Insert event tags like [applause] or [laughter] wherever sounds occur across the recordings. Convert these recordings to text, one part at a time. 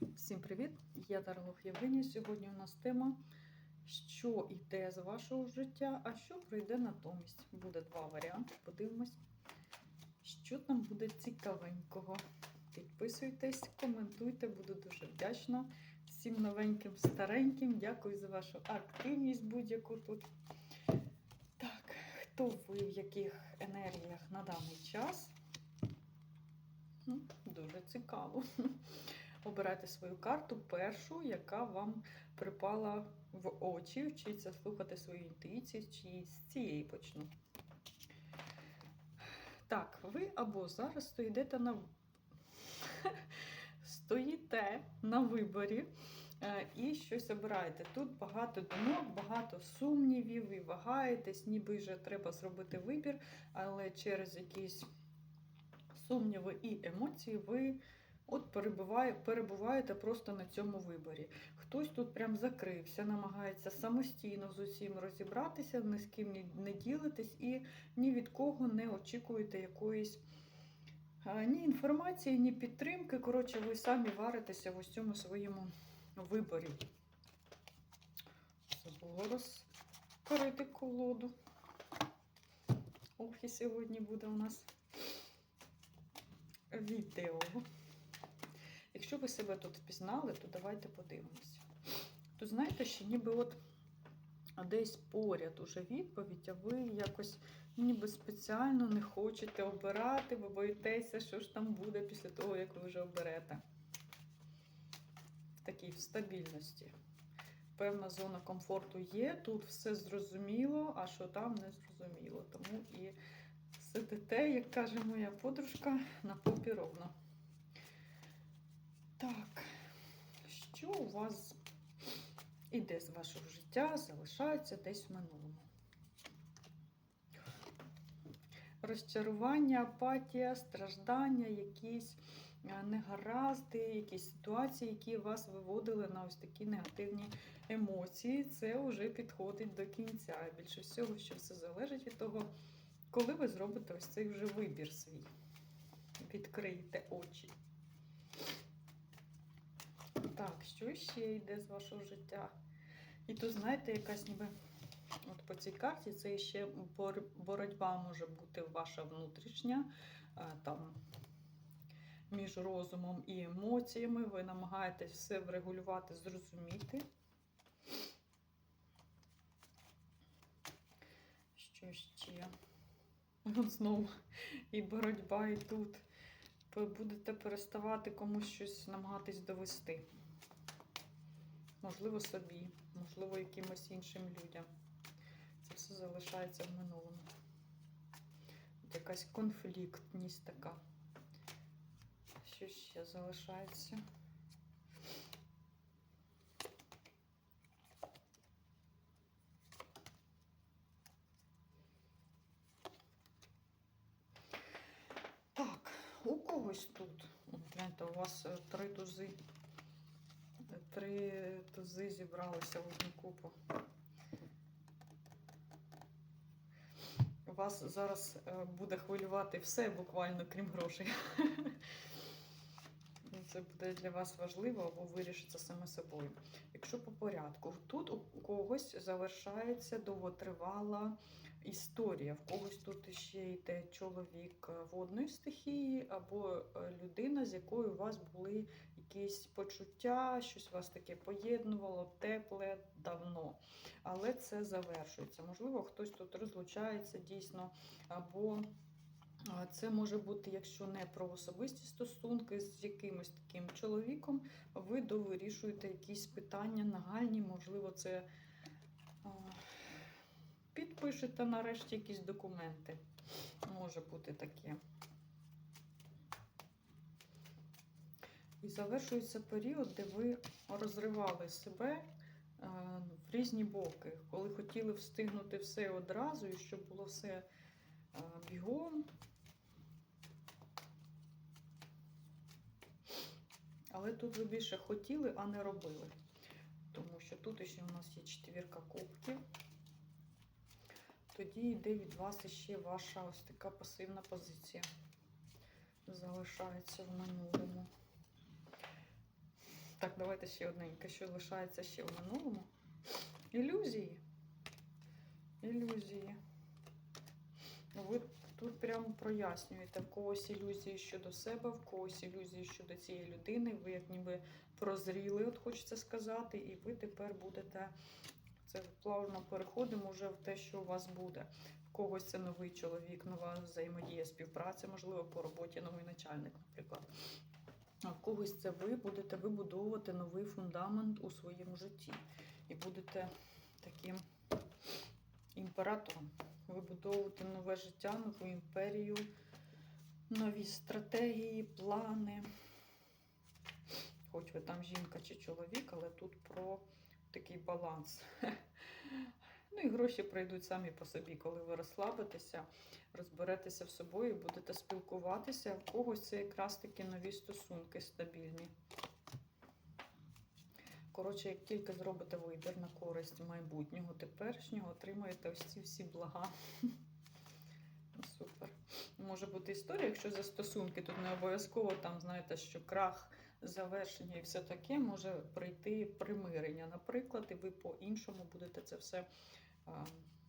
Всім привіт! Я Дарлох Євгенія. Сьогодні у нас тема, що йде з вашого життя, а що пройде натомість. Буде два варіанти. Подивимось, що там буде цікавенького. Підписуйтесь, коментуйте, буду дуже вдячна. Всім новеньким, стареньким. Дякую за вашу активність будь-яку тут. Так, хто ви в яких енергіях на даний час? Ну, Дуже цікаво. Обирайте свою карту, першу, яка вам припала в очі. Вчіться слухати свою інтуїцію, чи з цієї почну. Так, ви або зараз стоїте на стоїте на виборі е, і щось обираєте. Тут багато думок, багато сумнівів, ви вагаєтесь, ніби вже треба зробити вибір, але через якісь сумніви і емоції ви от перебуває, перебуваєте просто на цьому виборі. Хтось тут прям закрився, намагається самостійно з усім розібратися, ні з ким не ділитесь і ні від кого не очікуєте якоїсь ні інформації, ні підтримки. Коротше, ви самі варитеся в ось цьому своєму виборі. Забула розкрити колоду. Ох, і сьогодні буде у нас відео. Якщо ви себе тут впізнали, то давайте подивимося. То знаєте, що ніби от десь поряд уже відповідь, а ви якось ніби спеціально не хочете обирати, ви боїтеся, що ж там буде після того, як ви вже оберете. В такій в стабільності. Певна зона комфорту є, тут все зрозуміло, а що там не зрозуміло. Тому і сидите, як каже моя подружка, на попі ровно. Так, що у вас іде з вашого життя, залишається десь в минулому? Розчарування, апатія, страждання, якісь е, негаразди, якісь ситуації, які вас виводили на ось такі негативні емоції. Це вже підходить до кінця. Більше всього, що все залежить від того, коли ви зробите ось цей вже вибір свій. Відкриєте очі. Так, що ще йде з вашого життя? І тут, знаєте, якась ніби от по цій карті це ще боротьба може бути ваша внутрішня, е, там між розумом і емоціями. Ви намагаєтесь все врегулювати, зрозуміти. Що ще? Знову і боротьба, і тут. Будете переставати комусь щось намагатись довести. Можливо, собі, можливо, якимось іншим людям. Це все залишається в минулому. От якась конфліктність така. Що ще залишається? Так, когось тут. Гляньте, у вас е, три тузи. Три тузи зібралися в одну купу. Вас зараз е, буде хвилювати все, буквально, крім грошей. [laughs] Це буде для вас важливо або вирішиться саме собою. Якщо по порядку, тут у когось завершається довготривала історія. В когось тут ще йде чоловік водної стихії, або е, людина, з якою у вас були якісь почуття, щось вас таке поєднувало, тепле давно. Але це завершується. Можливо, хтось тут розлучається дійсно, або Це може бути, якщо не про особисті стосунки з якимось таким чоловіком, ви довирішуєте якісь питання нагальні, можливо, це підпишете нарешті якісь документи. Може бути таке. І завершується період, де ви розривали себе е, в різні боки, коли хотіли встигнути все одразу, і щоб було все е, бігом. Але тут ви більше хотіли, а не робили. Тому що тут ще у нас є четвірка кубків. Тоді йде від вас ще ваша ось така пасивна позиція. Залишається в минулому. Так, давайте ще одненьке, що лишається ще в минулому. Ілюзії. Ілюзії. Ну, Ви тут прямо прояснюєте, в когось ілюзії щодо себе, в когось ілюзії щодо цієї людини. Ви як ніби прозріли, от хочеться сказати, і ви тепер будете. Це плавно переходимо вже в те, що у вас буде. В когось це новий чоловік, нова взаємодія, співпраця, можливо, по роботі новий начальник, наприклад. А в когось це ви будете вибудовувати новий фундамент у своєму житті. І будете таким імператором, вибудовувати нове життя, нову імперію, нові стратегії, плани. Хоч ви там жінка чи чоловік, але тут про такий баланс. Ну і гроші прийдуть самі по собі, коли ви розслабитеся, розберетеся в собою, будете спілкуватися. В когось це якраз таки нові стосунки стабільні. Коротше, як тільки зробите вибір на користь майбутнього, теперішнього, отримаєте ось ці всі блага. Ну, Супер. Може бути історія, якщо за стосунки, тут не обов'язково там, знаєте, що крах, завершення і все таке може прийти примирення, наприклад, і ви по-іншому будете це все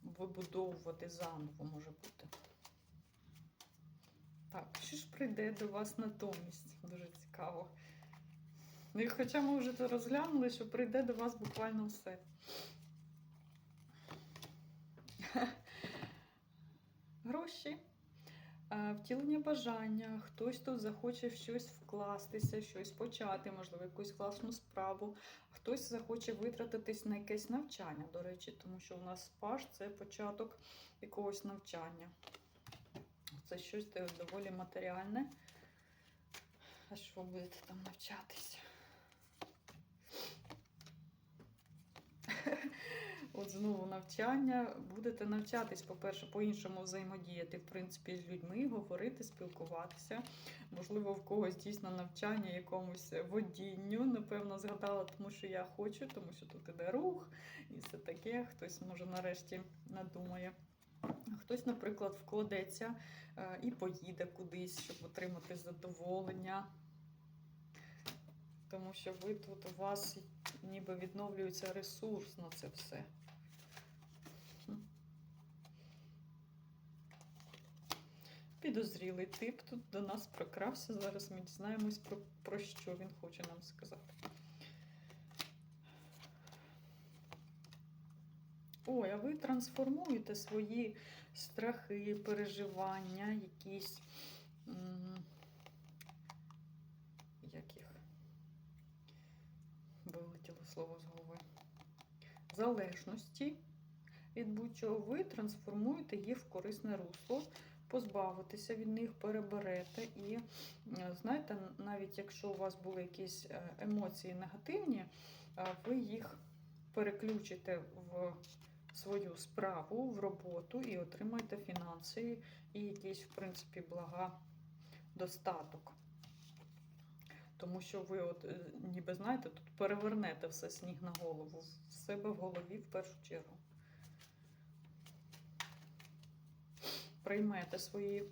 вибудовувати заново, може бути. Так, що ж прийде до вас натомість? Дуже цікаво. Ну, і хоча ми вже це розглянули, що прийде до вас буквально все. Гроші, втілення бажання, хтось тут захоче в щось вкластися, щось почати, можливо, якусь класну справу, хтось захоче витратитись на якесь навчання, до речі, тому що у нас паш це початок якогось навчання. Це щось доволі матеріальне. А що ви будете там навчатися? От знову навчання. Будете навчатись, по-перше, по-іншому взаємодіяти, в принципі, з людьми, говорити, спілкуватися. Можливо, в когось дійсно навчання якомусь водінню. Напевно, згадала, тому що я хочу, тому що тут іде рух і все таке. Хтось може нарешті надумає. Хтось, наприклад, вкладеться е, і поїде кудись, щоб отримати задоволення. Тому що ви тут у вас ніби відновлюється ресурс на це все. Підозрілий тип тут до нас прокрався. Зараз ми дізнаємось про, про що він хоче нам сказати. Ой, а ви трансформуєте свої страхи, переживання, якісь. м, Як їх? Вилетіло слово з голови. Залежності від будь-чого ви трансформуєте їх в корисне русло, позбавитеся від них, переберете. І е, знаєте, навіть якщо у вас були якісь е, емоції негативні, е, ви їх переключите в свою справу, в роботу і отримаєте фінанси і якісь, в принципі, блага, достаток. Тому що ви, от, ніби знаєте, тут перевернете все сніг на голову, в себе в голові в першу чергу. Приймете свої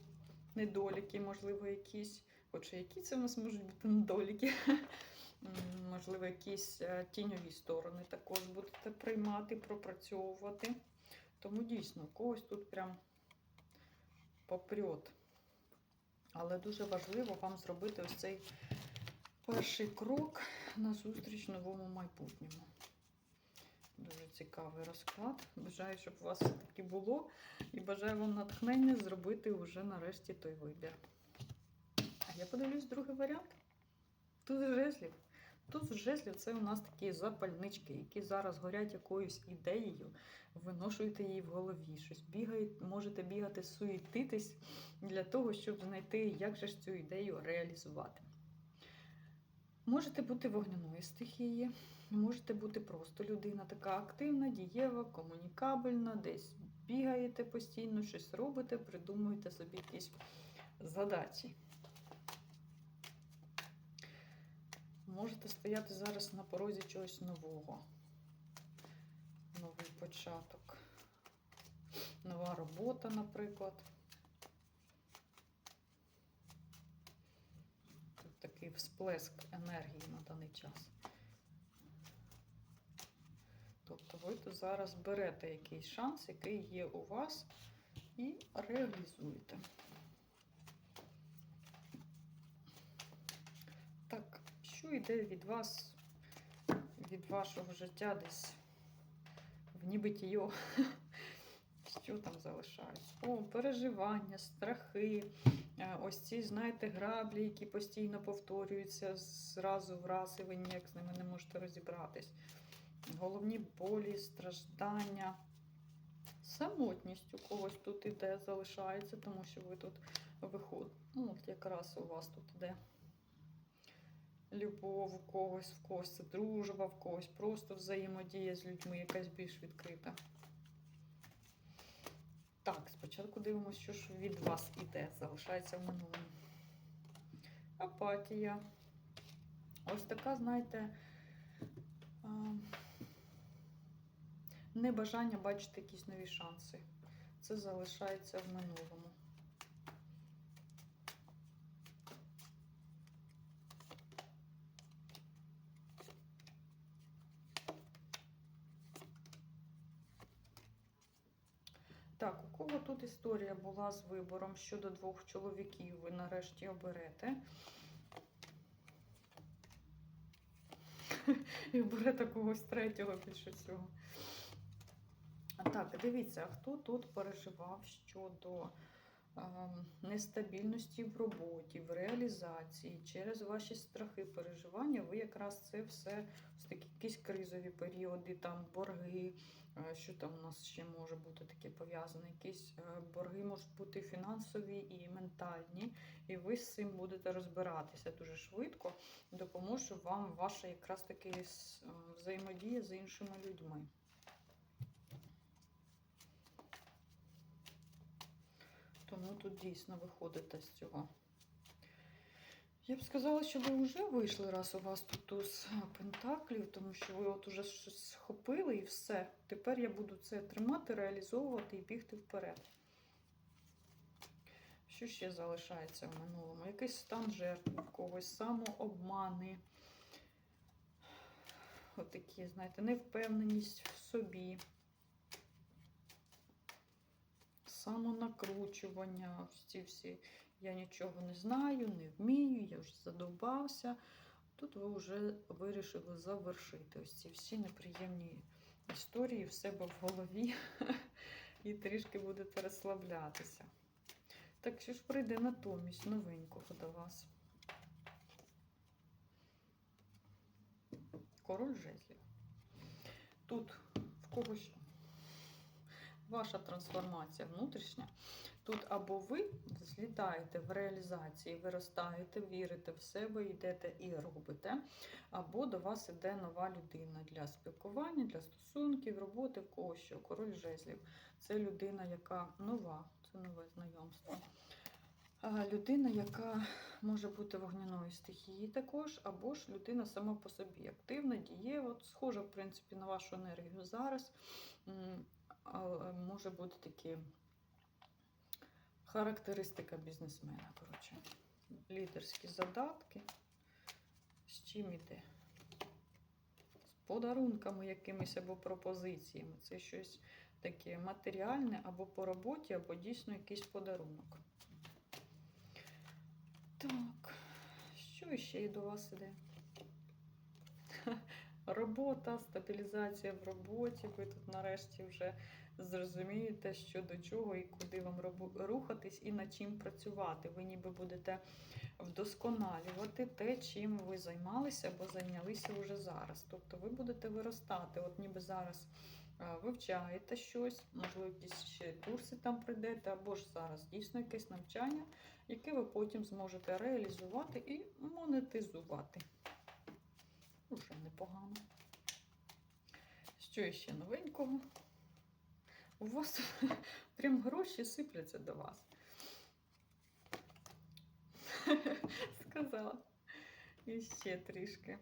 недоліки, можливо, якісь. Хоча які це у нас можуть бути недоліки? [laughs] Можливо, якісь е, тіньові сторони також будете приймати, пропрацьовувати. Тому дійсно, когось тут прям попрет. Але дуже важливо вам зробити ось цей перший крок на зустріч новому майбутньому. Дуже цікавий розклад. Бажаю, щоб у вас все-таки було. І бажаю вам натхнення зробити вже нарешті той вибір. А я подивлюсь другий варіант. Тут жезлів. Тут жезлів це у нас такі запальнички, які зараз горять якоюсь ідеєю, виношуєте її в голові, щось бігають, можете бігати, суєтитись для того, щоб знайти, як же ж цю ідею реалізувати. Можете бути вогняною стихії, можете бути просто людина така активна, дієва, комунікабельна, десь бігаєте постійно, щось робите, придумуєте собі якісь задачі. Можете стояти зараз на порозі чогось нового. Новий початок. Нова робота, наприклад. Тут такий всплеск енергії на даний час. Зараз берете якийсь шанс, який є у вас, і реалізуєте. Так, що йде від вас, від вашого життя десь в нібитіє? Що там залишається? О, переживання, страхи, е, ось ці, знаєте, граблі, які постійно повторюються зразу в раз, і ви ніяк з ними не можете розібратись. Головні болі, страждання, самотність у когось тут іде, залишається, тому що ви тут виходите. Ну, от якраз у вас тут іде любов у когось, в когось це дружба, в когось просто взаємодія з людьми, якась більш відкрита. Так, спочатку дивимося, що ж від вас іде, залишається в минулому. Апатія. Ось така, знаєте, небажання бачити якісь нові шанси. Це залишається в минулому. Так, у кого тут історія була з вибором щодо двох чоловіків, ви нарешті оберете. [laughs] І оберете когось третього більше всього. Так, дивіться, хто тут переживав щодо ем, нестабільності в роботі, в реалізації, через ваші страхи, переживання, ви якраз це все ось такі якісь кризові періоди, там борги, е, що там у нас ще може бути таке пов'язане, якісь е, борги можуть бути фінансові і ментальні, і ви з цим будете розбиратися дуже швидко. Допоможе вам ваша якраз таки е, взаємодія з іншими людьми. Тому тут дійсно виходите з цього. Я б сказала, що ви вже вийшли, раз у вас тут туз пентаклів, тому що ви от уже щось схопили і все. Тепер я буду це тримати, реалізовувати і бігти вперед. Що ще залишається в минулому? Якийсь стан жертви в когось, самообмани. Отакі, знаєте, невпевненість в собі. Самонакручування, ці всі я нічого не знаю, не вмію, я вже задовбався. Тут ви вже вирішили завершити ось ці всі неприємні історії в себе в голові [laughs] і трішки будете розслаблятися. Так що ж прийде натомість новенького до вас? Король жезлів. Тут в когось ваша трансформація внутрішня. Тут або ви злітаєте в реалізації, виростаєте, вірите в себе, йдете і робите, або до вас іде нова людина для спілкування, для стосунків, роботи, в когось що. Король жезлів. Це людина, яка нова, це нове знайомство. Людина, яка може бути вогняної стихії також, або ж людина сама по собі активна, дієва, схожа, в принципі, на вашу енергію зараз. Може бути такі характеристика бізнесмена. Коротше. Лідерські задатки. З чим іде? З подарунками якимись або пропозиціями. Це щось таке матеріальне або по роботі, або дійсно якийсь подарунок. Так, що ще до вас іде? Робота, стабілізація в роботі. Ви тут нарешті вже зрозумієте, що до чого і куди вам рухатись і над чим працювати. Ви ніби будете вдосконалювати те, чим ви займалися або зайнялися вже зараз. Тобто ви будете виростати. От ніби зараз вивчаєте щось, можливо, якісь ще курси там прийдете, або ж зараз дійсно якесь навчання, яке ви потім зможете реалізувати і монетизувати. Уже непогано. Що ще новенького? У вас [laughs] прям гроші сипляться до вас. [laughs] Сказала. І ще трішки.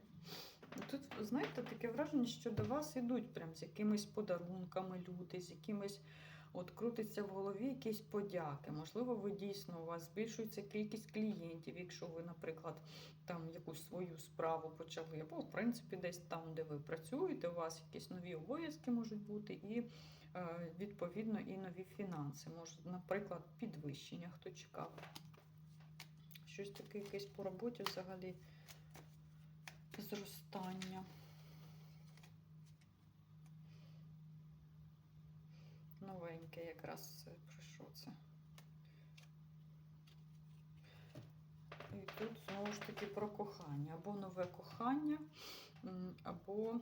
Тут, знаєте, таке враження, що до вас ідуть прям з якимись подарунками люди, з якимись От крутиться в голові якісь подяки. Можливо, ви дійсно у вас збільшується кількість клієнтів, якщо ви, наприклад, там якусь свою справу почали, або в принципі десь там, де ви працюєте, у вас якісь нові обов'язки можуть бути, і е, відповідно і нові фінанси. Може, наприклад, підвищення, хто чекав. Щось таке якесь по роботі взагалі зростання. Новеньке якраз про що це. І тут знову ж таки про кохання. Або нове кохання, або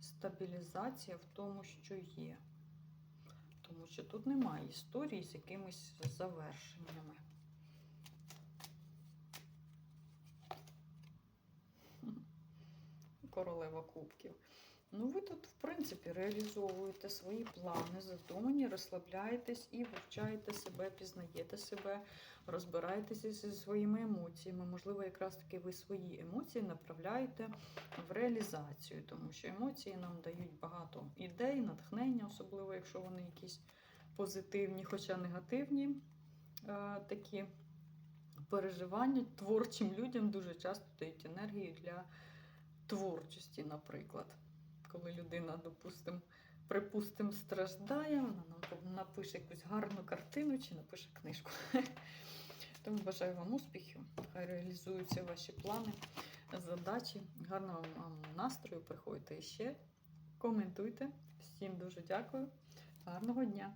стабілізація в тому, що є. Тому що тут немає історії з якимись завершеннями. Королева кубків. Ну, ви тут, в принципі, реалізовуєте свої плани, задумані, розслабляєтесь і вивчаєте себе, пізнаєте себе, розбираєтеся зі своїми емоціями. Можливо, якраз таки ви свої емоції направляєте в реалізацію, тому що емоції нам дають багато ідей, натхнення, особливо якщо вони якісь позитивні, хоча негативні е, такі переживання творчим людям дуже часто дають енергію для творчості, наприклад. Коли людина, допустимо, припустимо, страждає, вона нам напише якусь гарну картину чи напише книжку. [laughs] Тому бажаю вам успіхів, хай реалізуються ваші плани, задачі. Гарного вам настрою. Приходьте ще, коментуйте. Всім дуже дякую. Гарного дня!